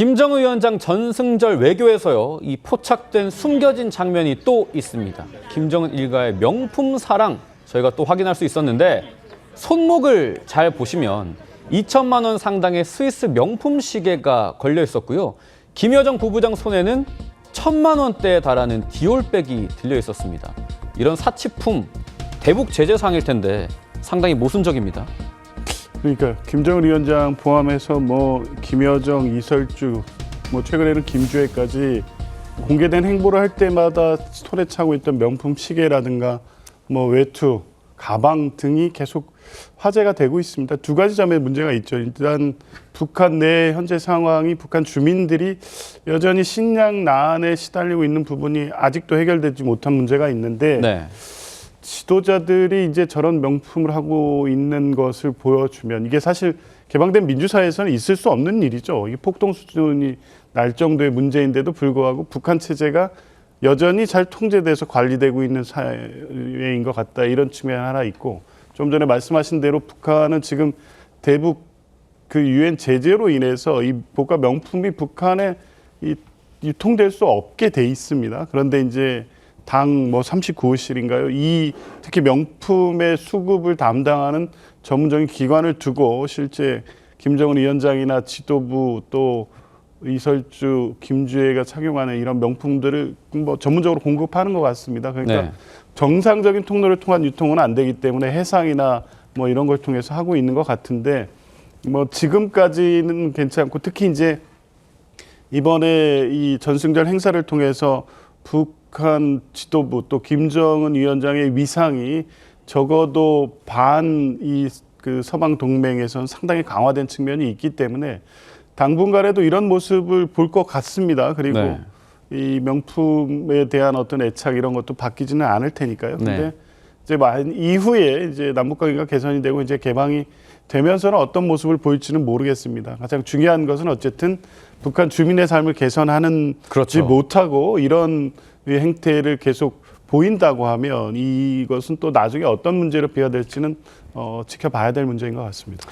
김정은 위원장 전승절 외교에서요, 이 포착된 숨겨진 장면이 또 있습니다. 김정은 일가의 명품 사랑 저희가 또 확인할 수 있었는데 손목을 잘 보시면 2천만 원 상당의 스위스 명품 시계가 걸려 있었고요. 김여정 부부장 손에는 천만 원대에 달하는 디올백이 들려 있었습니다. 이런 사치품 대북 제재 상일 텐데 상당히 모순적입니다. 그러니까 김정은 위원장 포함해서 뭐 김여정, 이설주, 뭐 최근에는 김주혜까지 공개된 행보를 할 때마다 손에 차고 있던 명품 시계라든가 뭐 외투, 가방 등이 계속 화제가 되고 있습니다. 두 가지 점에 문제가 있죠. 일단 북한 내 현재 상황이 북한 주민들이 여전히 식량 난에 시달리고 있는 부분이 아직도 해결되지 못한 문제가 있는데 네. 지도자들이 이제 저런 명품을 하고 있는 것을 보여주면 이게 사실 개방된 민주사회에서는 있을 수 없는 일이죠. 이게 폭동 수준이 날 정도의 문제인데도 불구하고 북한 체제가 여전히 잘 통제돼서 관리되고 있는 사회인 것 같다 이런 측면 하나 있고 좀 전에 말씀하신 대로 북한은 지금 대북 그 유엔 제재로 인해서 이 고가 명품이 북한에 이 유통될 수 없게 돼 있습니다. 그런데 이제 당 뭐 39호실인가요? 이 특히 명품의 수급을 담당하는 전문적인 기관을 두고 실제 김정은 위원장이나 지도부 또 이설주, 김주혜가 착용하는 이런 명품들을 뭐 전문적으로 공급하는 것 같습니다. 그러니까 네. 정상적인 통로를 통한 유통은 안 되기 때문에 해상이나 뭐 이런 걸 통해서 하고 있는 것 같은데 뭐 지금까지는 괜찮고 특히 이제 이번에 이 전승절 행사를 통해서 북 한 지도부 또 김정은 위원장의 위상이 적어도 반 이 그 서방 동맹에선 상당히 강화된 측면이 있기 때문에 당분간에도 이런 모습을 볼 것 같습니다. 그리고 네. 이 명품에 대한 어떤 애착 이런 것도 바뀌지는 않을 테니까요. 근데 네. 이제 만 이후에 이제 남북 관계가 개선이 되고 이제 개방이 되면서는 어떤 모습을 보일지는 모르겠습니다. 가장 중요한 것은 어쨌든 북한 주민의 삶을 개선하는 그렇죠. 지 못하고 이런 행태를 계속 보인다고 하면 이것은 또 나중에 어떤 문제로 비화될지는 어, 지켜봐야 될 문제인 것 같습니다.